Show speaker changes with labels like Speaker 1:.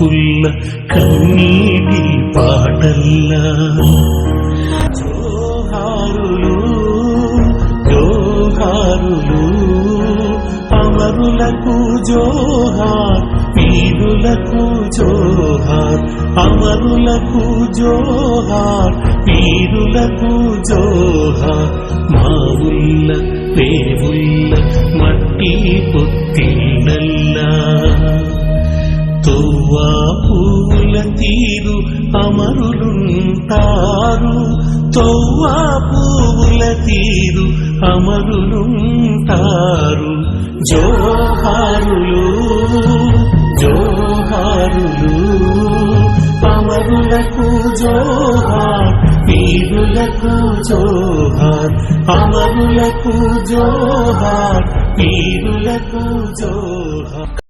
Speaker 1: చూపుల్ల కన్నీటి పాటల్లా జోహారులు జోహారులు అమరులకు జోహార్ వీరులకు జోహార్ అమరులకు జోహార్ వీరులకు జోహార్ మావుల్ల పేవుల్ల మట్టి పొత్తిళ్ళల్లా పూల తీరు అమరులుంటారు. తొవ్వా పూల తీరు అమరులుంటారు. జోహారులు జోహారులు అమరులకు జోహార్ వీరులకు జోహార్ అమరులకు జోహార్ వీరులకు జోహార్